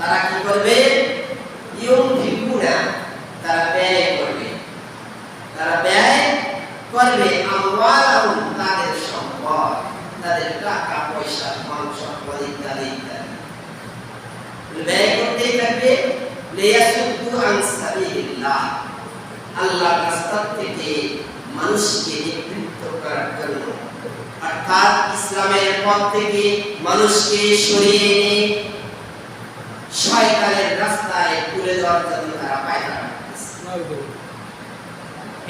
তারা কি করবে? তারা ব্যয় করবে। তারা ব্যয় করবে তাদের সম্পদ, তাদের টাকা, পয়সা ধন সম্পদ ইত্যাদি ইত্যাদি। ব্যয় করতেই থাকবে। মানুষকে নিবৃত্ত করার জন্য। অর্থাৎ ইসলামের পথ থেকে মানুষকে সরিয়ে শয়তানের রাস্তায় তুলে দেওয়ার জন্য তারা পায়তারা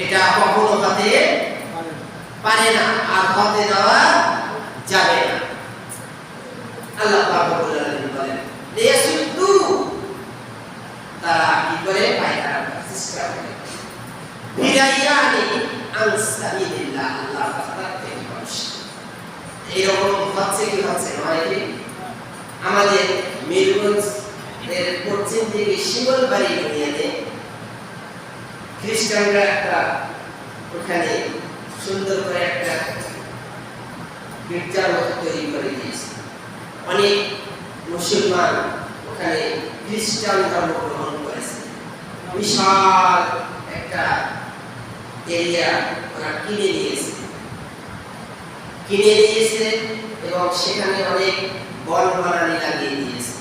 এটা কখনো হতে পারে না, আর হতে দেওয়া যাবে না। আল্লাহ বলেন তারা কি করে? পায়তারা চেষ্টা করে। ফিরাইয়ানি আন আল্লাহ রাস্তা থেকে মানুষ। এইরকম হচ্ছে কি হচ্ছে আমাদের মিরগঞ্জ এর পশ্চিম দিকে শিমলবাড়ি ইউনিয়নে খ্রিস্টানরা একটা ওখানে সুন্দর করে একটা গির্জার মতো তৈরি করে দিয়েছে। অনেক মুসলমান ওখানে খ্রিস্টান ধর্ম গ্রহণ করেছে। বিশাল একটা এরিয়া ওরা কিনে নিয়েছে। কিনে নিয়েছে এবং সেখানে অনেক বন বানানি লাগিয়ে দিয়েছে।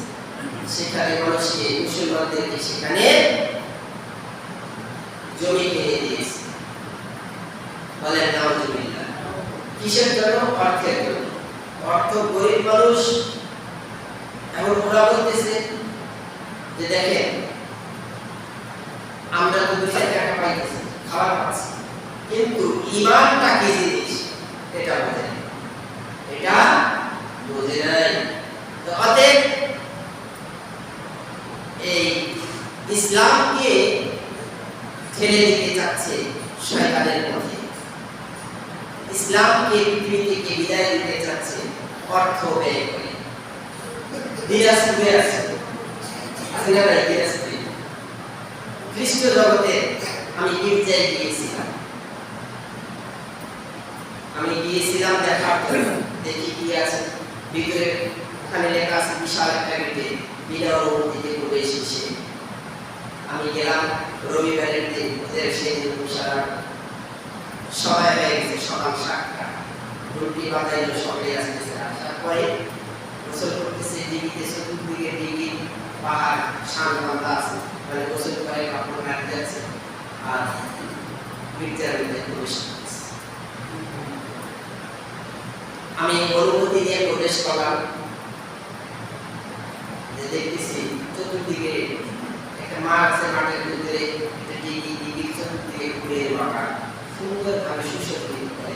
সেখানে মানুষকে মুসলমানদেরকে সেখানে জমি কিনে দিয়েছে। বলেন, নাউজুবিল্লাহ। কিসের জন্য? অর্থের জন্য। অর্থ গরিব মানুষ। এখন ওরা বলতেছে যে, দেখেন, আমরা তো দুই টাকা পাইতেছি, খাবার পাচ্ছি। কিন্তু ইমানটা কি জিনিস? এটা বোঝে এটা বোঝে নাই। অতএব এই ইসলামকে ঠেলে দিতে চাচ্ছে শয়তানের পথে। ইসলামকে পৃথিবী থেকে বিদায় দিতে চাচ্ছে অর্থ ব্যয় করে। খ্রিস্ট জগতে আমি গির্জায় গিয়েছিলাম। আমি গিয়েছিলাম দেখার দেখি কি আছে। ভিতরে ওখানে লেখা আছে বিশাল একটা গেটে। বিনা অনুমতিতে প্রবেশ নিষেধ আমি গেলাম রবিবারের দিন, ওদের সেই সারা সবাই হয়ে গেছে, সকাল সাতটা। রুটি আসতেছে আসার পাহাড় শান বান্ধা আছে। মানে গোসল করে যাচ্ছে আর মধ্যে প্রবেশ আমি অনুমতি নিয়ে প্রবেশ করলাম। দেখতেছি, চতুর্দিকে একটা মাঠ আছে, মাঠের ভিতরে একটা চতুর্দিকে ঘুরে করে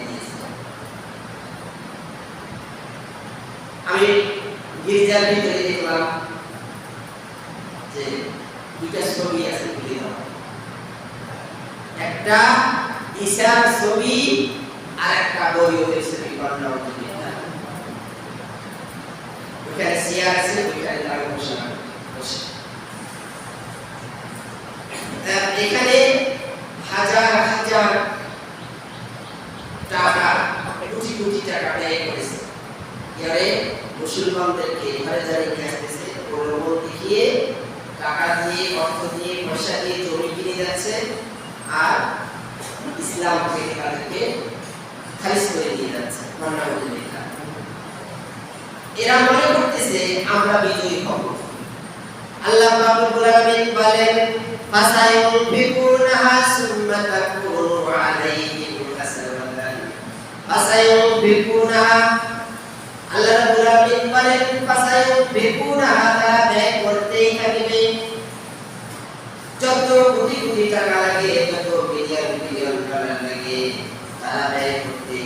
আমি গির্জার ভিতরে দেখলাম যে দুইটা ছবি আছে দেওয়া একটা ঈশার ছবি আর একটা বইয়ের ছবি কন্যা আছে ওইখানে তারা বসে বসে এখানে হাজার হাজার টাকা কোটি কোটি টাকা ব্যয় করেছে মুসলমানদেরকে এবারে যারা নিয়ে আসতেছে প্রলোভন দেখিয়ে টাকা দিয়ে অর্থ দিয়ে পয়সা দিয়ে জমি কিনে যাচ্ছে আর ইসলাম থেকে তাদেরকে খারিজ করে নিয়ে যাচ্ছে মান্না বলে এরা মনে করতেছে, আমরা বিজয়ী হব। আল্লাহ রাব্বুল আলামিন বলেন ফাসায়ুনফিকুনাহা সুম্মা তাকুনু আলাইহিম হাসানাতান। হাসারাতান ফাসায়ুনফিকুনাহা আল্লাহ রাব্বুল আলামিন বলেন ফাসায়ুনফিকুনাহা তারা ব্যয় করতেই থাকবে। যত কোটি কোটি টাকা লাগে যত বিলিয়ন বিলিয়ন ডলার লাগে, তারা ব্যয় করতেই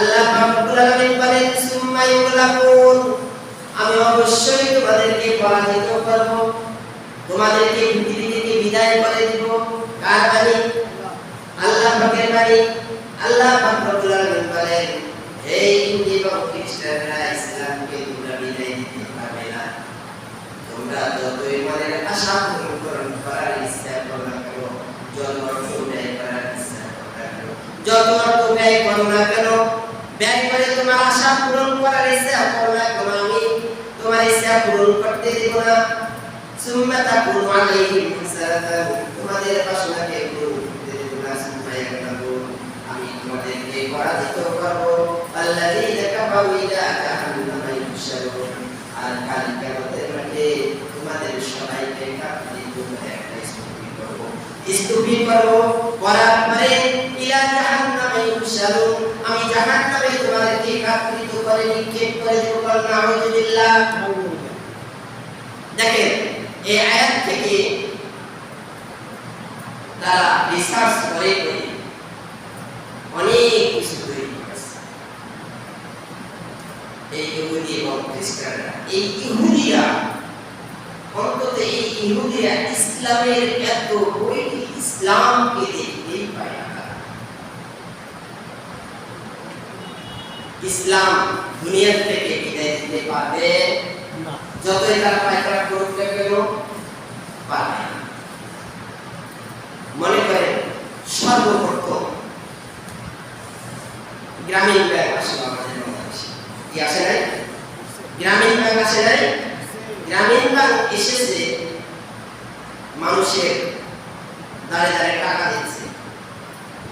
আল্লাহ রাব্বুল আলামিন বলেন সুম্মা ইউলাকুন আমি অবশ্যই তোমাদেরকে পরাজিত করব, তোমাদেরকে পৃথিবী থেকে বিদায় করে দিব। কার বাণী? আল্লাহ পাকের বাণী। আল্লাহ পাক রব্বুল আলামিন বলেন, এই ইহুদি এবং খ্রিস্টানরা ইসলামকে তোমরা বিদায় দিতে পারবে না। তোমরা যতই মনের আশা পূরণ করার ইচ্ছা করো না কেন, যত অর্থ ব্যয় করার ইচ্ছা করো না কেন, যত অর্থ ব্যয় করো না কেন ব্যয় করে তোমার আশা পূরণ করার ইচ্ছা করো না কেন? আমি তোমার ইচ্ছা পূরণ করতে দেব না। সুম্মা তাকুনু আলাইহিম তোমাদের পূরণ করতে না, সুম্মা আমি তোমাদেরকে পরাজিত করব। আল্লাযীনা কাফারু ইলা জাহান্নামা আর কাল কিয়ামতের তোমাদের সবাইকে কাফির করে একটা করব। করব করার পরে ইলা জাহান্নামা আমি জাহান্নামে তোমাদেরকে করে নিক্ষেপ করে দেব আউযুবিল্লাহ দেখেন, এই আয়াত থেকে তারা রিসার্চ করে করে অনেক কিছু তৈরি এই ইহুদি এবং খ্রিস্টানরা, এই ইহুদিরা, অন্তত এই ইহুদিরা ইসলামের এত বইটি ইসলামকে দেখতেই পায় না তারা। ইসলাম দুনিয়ার থেকে বিদায় দিতে পারবে? যতই তারা পায়খানা করুক না কেন পারবে না মনে করেন সর্বপ্রথম গ্রামীণ ব্যাংক আসলো আমাদের বাংলাদেশে কি আসে নাই গ্রামীণ ব্যাংক আসে নাই গ্রামীণ ব্যাংক এসেছে মানুষের দাঁড়ে দাঁড়ে টাকা দিচ্ছে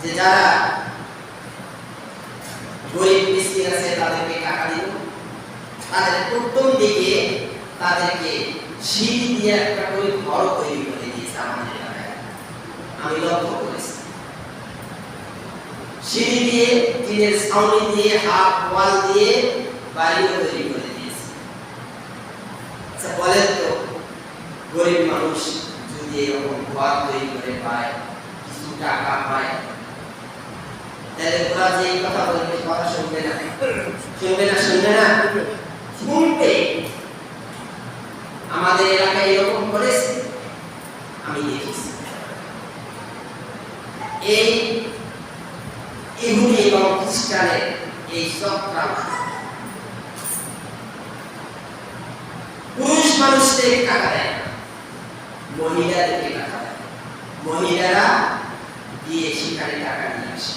যে যারা গরিব মিসকিন আছে তাদেরকে টাকা দিব তাদের প্রথম দিকে তাদেরকে সিঁড়ি দিয়ে একটা করে ঘর তৈরি করে দিয়েছে আমাদের এলাকায় আমি লক্ষ্য করেছি সিঁড়ি দিয়ে টিনের ছাউনি দিয়ে হাফ ওয়াল দিয়ে বাড়িও তৈরি করে দিয়েছে আচ্ছা বলেন তো, গরিব মানুষ যদি এরকম ঘর তৈরি করে পায়, কিছু টাকা পায়, তাহলে ওরা যে এই কথা বলবে, কথা শুনবে না। শুনবে না শুনবে না? শুনবে। আমাদের এলাকায় এরকম করেছে? আমি দেখেছি। এই ইহুদি এবং খ্রিস্টানের এই চক্রান্ত মানুষদের টাকা দেয় না, মহিলাদেরকে টাকা দেয় মহিলারা গিয়ে সেখানে টাকা নিয়ে আসে।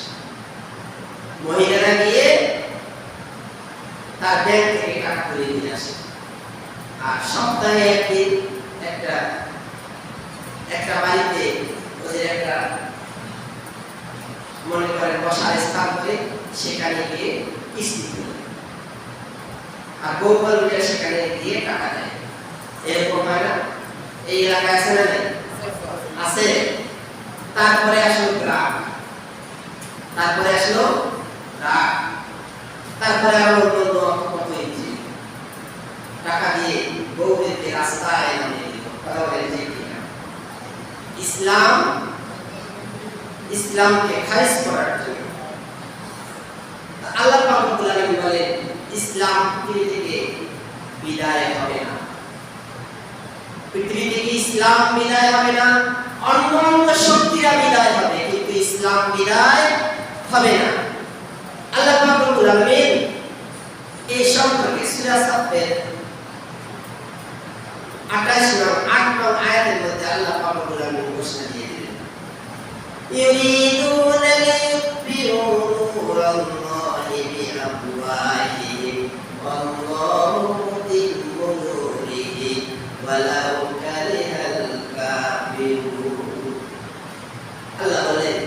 মহিলারা গিয়ে তার ব্যাংক থেকে টাকা তুলে নিয়ে আসে। আর সপ্তাহে একদিন একটা একটা বাড়িতে ওদের একটা মনে করেন বসার স্থান করে সেখানে গিয়ে কিস্তি আর গোপাল সেখানে গিয়ে টাকা দেয়। তারপরে আসলো তারপরে রাস্তায় নামিয়ে ইসলাম ইসলামকে খারিজ আল্লাহ বলেন ইসলাম বিদায় হবে না। পৃথিবী থেকে ইসলাম বিদায় হবে না অন্য অন্য শক্তিরা বিদায় হবে, কিন্তু ইসলাম বিদায় হবে না। আল্লাহ পাক রব্বুল আলামিন এই সম্পর্কে সূরা সাফের 28 নং 8 নং আয়াতের মধ্যে আল্লাহ পাক রব্বুল আলামিন ঘোষণা দিয়ে দিলেন। ইউরিদুনা লিয়ুতফিউ নূরাল্লাহি বিআফওয়াহিহিম ওয়াল্লাহু মুতিম্মু ولو كره الكافرون. الله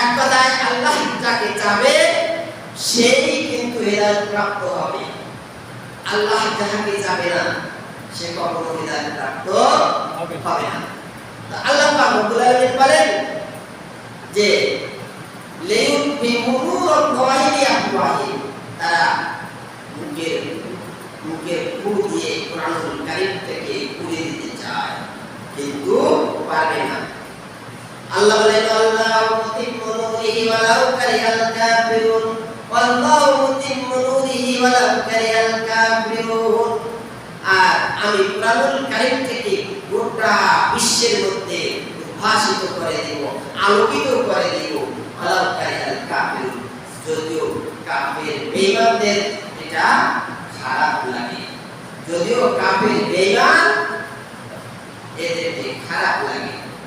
এক কথায় আল্লাহ যাকে চাবে সেই কিন্তু হেদায়ত প্রাপ্ত হবে। আল্লাহ যাহাকে চাবে না সে কখনো হেদায়ত প্রাপ্ত হবে না। আল্লাহ পাক রব্বুল আলামিন বলেন যে লিউবিমুরু রাব্বাইনি আফওয়াহিম। তারা মুখের মুখের ফু দিয়ে কোরআনুল কারীম থেকে উড়ে দিতে চায় কিন্তু পারবে না। আল্লাহ বলেন আল্লাহু মুতিম্মু নূরিহি ওয়ালাউ কারিহাল কাফিরুন। ওয়াল্লাহু মুতিম্মু নূরিহি কাফিরুন। আর আমি কোরআনুল বিশ্বের মধ্যে উদ্ভাসিত করে দেব, আলোকিত করে দেব, ওয়ালাউ কারিহাল কাফিরুন। যদিও কাফের বেঈমানদের এটা খারাপ লাগে। যদিও কাফের বেঈমান, এদেরকে খারাপ লাগে।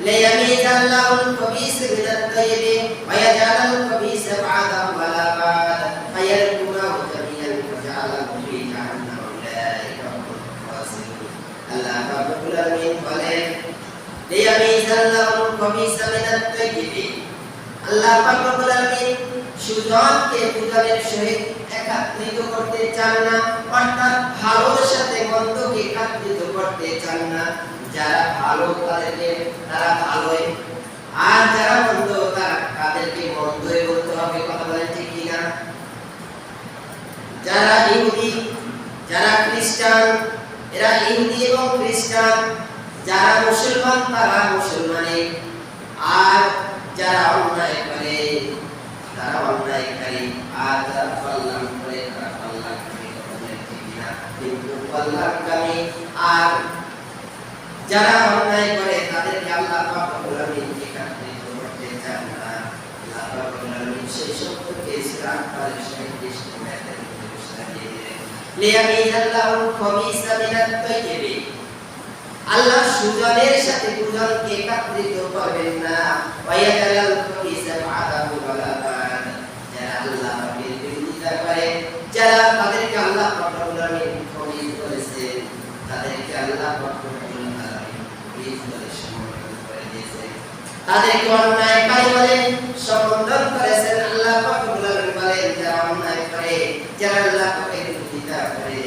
ليميز الله الخبيث من الطيب ويجعل الخبيث بعضه على بعض فيركمه جميعا ويجعله في جهنم اولئك هم الخاسرون الله পাক রব্বুল আলামিন বলেন ليميز الله الخبيث من الطيب আল্লাহ পাক রব্বুল আলামিন সুজনকে পূজনের সহিত একাত্রিত করতে চান না অর্থাৎ ভালোর সাথে মন্দকে একাত্রিত করতে চান না যারা ভালো তাদেরকে তারা ভালোই। আর যারা মন্দ, তারা তাদেরকে মন্দই বলতে হবে, কথা বলেন ঠিক কিনা যারা ইহুদি, যারা খ্রিস্টান, এরা ইহুদি এবং খ্রিস্টান, যারা মুসলমান, তারা মুসলমানে আর যারা অন্যায় করে, তারা অন্যায়কারী আর যারা কল্যাণ করে, তারা ঠিক কিনা কিন্তু কল্যাণকারী আর যারা অন্যায় করে, তাদেরকে আল্লাহ পাক রব্বুল আলামিন একাত্রিত করতে চান না আল্লাহ না। ওয়ালা যারা আল্লাহ করে, যারা তাদেরকে আল্লাহ পাক খবিস করেছেন তাদেরকে আল্লাহ পাক রব্বুল আলামিন খবিস বলে সম্বোধন করে দিয়েছেন তাদেরকে অন্যায়কারী বলে সম্বোধন করেছেন আল্লাহ পাক রব্বুল আলামিন বলেন, যারা অন্যায় করে, যারা আল্লাহ পাকের বিরোধিতা করে,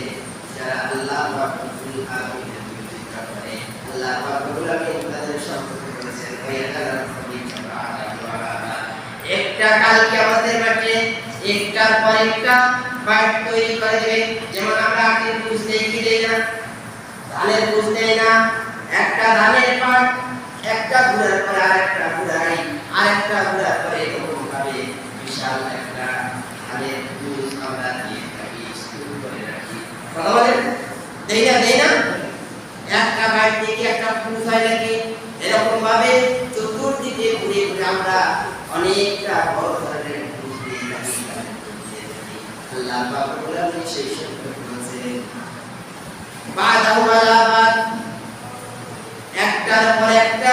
যারা আল্লাহ পাক রব্বুল আলামিনের বিরোধিতা করে, আল্লাহ পাক রব্বুল তাদের ওয়ালা বাদ একটা কালকে আমাদের মাঠে একটার পর একটা বাট তৈরি করে দেবে? যেমন আমরা আটির বুঝতে কি দেই না? ধানের বুঝ দেই না। একটা ধানের পাট একটা ঘুরার পরে আরেকটা ঘুরাই আরেকটা ঘুরার পরে এরকম ভাবে বিশাল একটা ধানের আমরা দিয়ে থাকি স্কুল করে রাখি। না না? একটা একটা হয় নাকি? এরকম ভাবে চতুর্দিকে ঘুরে ঘুরে আমরা অনেকটা বড় ধরনের দিয়ে থাকি আল্লাহ সেই আলা বাদ একটার পর একটা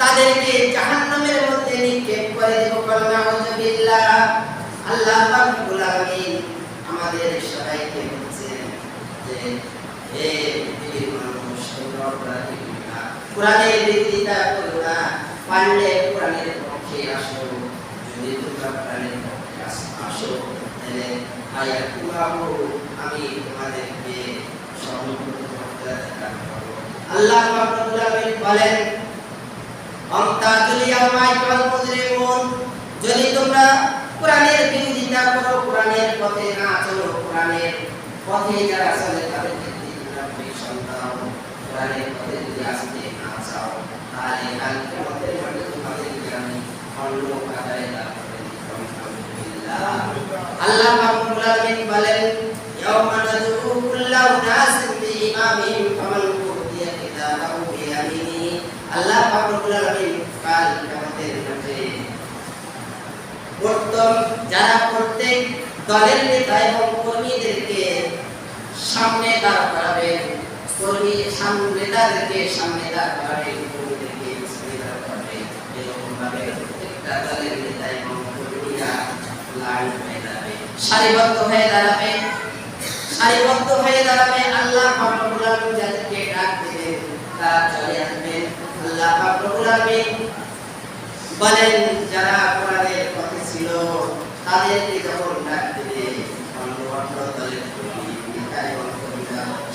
তাদেরকে জাহান্নামের মধ্যে নিক্ষেপ করে দেব কলমা বিল্লাহ। আল্লাহ রাব্বুল আলামিন আমাদের সবাইকে বলছেন যে, হে পৃথিবীর অপরাধী না। কোরআনের পারলে কোরআনের পক্ষে আসো। যদি তোমরা কোরআনের পক্ষে আসো তাহলে আমি তোমাদেরকে সমর্থন করতে আল্লাহ রাব্বুল আলামিন বলেন অন্তাজুল ইয়াউমা ইকাল মুজরিমুন যদি তোমরা কোরআনের বিরোধিতা করো, কোরআনের পথে না চলো, কোরআনের পথে যারা চলে তাদেরকে তোমরা পরীক্ষণ দাও কোরআনের পথে যদি আসতে না চাও তাহলে কাল কিয়ামতের মাঠে তোমাদেরকে আমি দিব। আলহামদুলিল্লাহ। আল্লাহ রাব্বুল আলামিন বলেন, ইয়াউমা নাদউ কুল্লা উনাসিন বিইমামিহিম ফামান উতিয়া কিতাবাহু বিয়ামিনিহি আল্লাহ রাব্বুল আলামিন কাল কিয়ামতের মাঠে প্রথম যারা প্রত্যেক দলের নেতা এবং কর্মীদেরকে সামনে দাঁড় করাবেন কর্মী নেতাদেরকে সামনে দাঁড় করাবেন হয়ে দাঁড়াবে। আল্লাহ রাব্বুল আল্লাহ রাব্বুল আলামিন বলেন, যারা কোরআনের ছিল, তাদেরকে যখন ডাক দেবে অন্য অন্য দলের প্রতি নেতা এবং কর্মীরা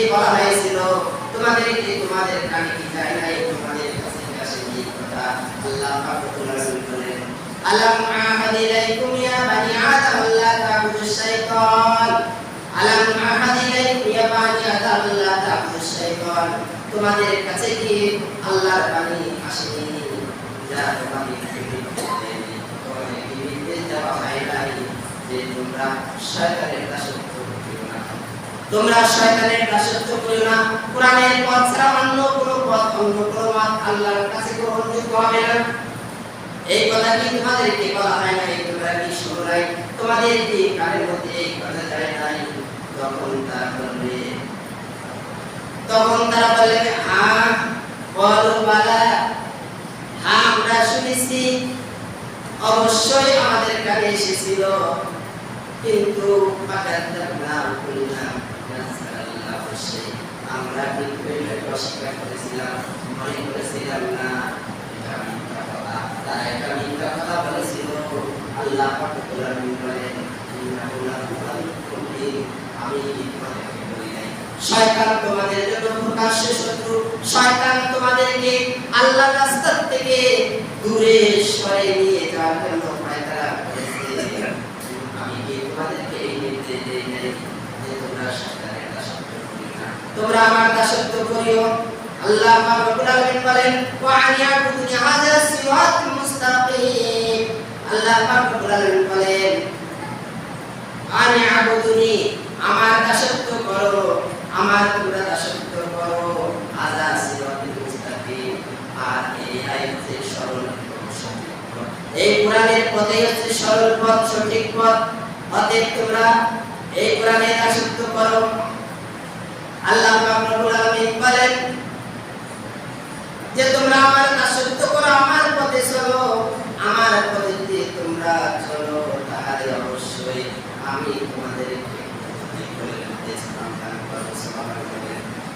পৃথিবীতে বলা হয়েছিল তোমাদেরকে তোমাদের কানে কি যায় নাই তোমাদের কাছে আসেনি কথা আল্লাহ পাকুল বলেন, আলাম আহাদ ইলাইকুম ইয়া বানি আদম আল্লাহ তা'বুদু শাইতান। আলাম আহাদ ইলাইকুম ইয়া বানি আদম আল্লাহ তা'বুদু শাইতান। তোমাদের কাছে কি আল্লাহর বাণী আসেনি? যা তোমাদের তোমাদের তোমরা শয়তানের দাসত্ব তোমরা শয়তানের দাসত্ব করিও না। কোরআনের পথ ছাড়া অন্য কোনো পথ অন্য কোনো মত আল্লাহর কাছে গ্রহণযোগ্য হবে না। এই কথা কি তোমাদেরকে বলা হয় নাই তোমরা কি শোনো নাই? তোমাদের কি কানের মধ্যে এই কথা যায় নাই? তখন তারা বলবে, তখন তারা বলবে হ্যাঁ বলো বালা হ্যাঁ আমরা শুনেছি। অবশ্যই আমাদের কানে এসেছিল। কিন্তু ফাকাদ্দাবনা কুলনা নাসাল্লাহু শাই আমরা আল্লাহ শয়তান তোমাদের তোমাদেরকে আল্লাহর রাস্তা থেকে দূরে সরে নিয়ে যাওয়ার জন্য পায়তারা করেছে আমি কি তোমাদেরকে এই নির্দেশ দেই নাই যে তোমরা শয়তানের দাসত্ব করিও না তোমরা আমার দাসত্ব করিও। আল্লাহ রাব্বুল আলামিন বলেন, ওয়া আনিয়াবুদুনি হাযা সিরাতুল মুস্তাকিম। আল্লাহ রাব্বুল আলামিন বলেন, আনি আবুদুনি আমার দাসত্ব করো, আমার তোমরা দাসত্ব করো। আদা সিরাতুল মুস্তাকিম। আর এই আয়াতে সরল পথ। এই কোরআনের পথেই হচ্ছে সরল পথ, সঠিক পথ। অতএব তোমরা এই কোরআনের দাসত্ব করো। আল্লাহ রাব্বুল আলামিন বলেন যে তোমরা আমার দাসত্ব করো আমার পথে চলো আমার পথে যদি তোমরা চলো তাহলে অবশ্যই আমি তোমাদেরকে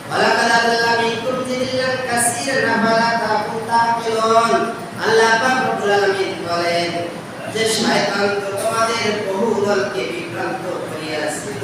ولقد أضل منكم جبلا كثيرا أفلا تعقلون আল্লাহ পাক রব্বুল আলামিন বলেন যে শয়তান তো তোমাদের বহু দলকে বিভ্রান্ত করিয়াছিল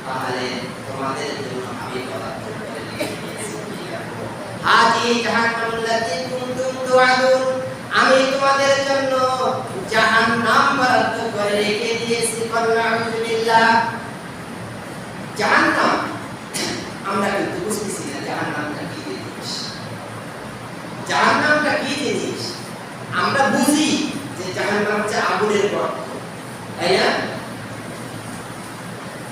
তাহলে তোমাদের জন্য আমি তোমাদের জন্য বরাদ্দ করে রেখে দিয়েছি আমরা কিন্তু বুঝতেছি না কি জিনিস কি আমরা বুঝি যে জাহান্নাম হচ্ছে আগুনের গর্ত তাই না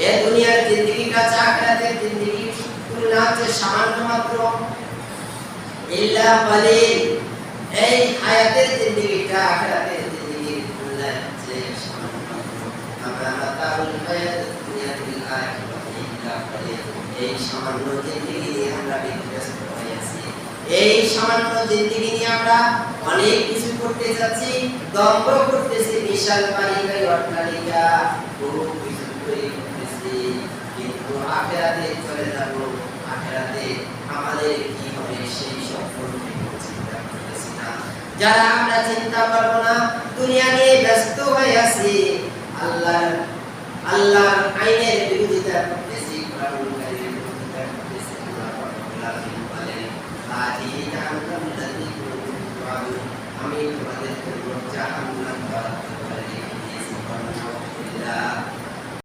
এ দুনিয়ার জিন্দগিটা চা আখেরাতের জিন্দগি তুলনা হচ্ছে সামান্য মাত্র। ইল্লা কালিল। এই হায়াতের জিন্দগিটা আখেরাতের জিন্দগির তুলনা হচ্ছে আমরা মাতাউল হায়াত দুনিয়া বিল আখিরাতি ইল্লা এই সামান্য জিন্দগি নিয়ে আমরা বিধ্বস্ত হয়ে আছি। এই সামান্য জিন্দগি নিয়ে আমরা অনেক কিছু করতে যাচ্ছি দম্ভ করতেছি, বিশাল বাড়িগাড়ি অট্টালিকা, বহু কিছু তৈরি আসছি কিন্তু আখেরাতে চলে যাব, আখেরাতে আমাদের কি হবে? সেই সম্পর্কে যারা আমরা চিন্তা করব না, দুনিয়া নিয়ে ব্যস্ত হয়ে আছি, আল্লাহর আল্লাহর আইনের বিরোধিতা করতেছি আমি তোমাদের জন্য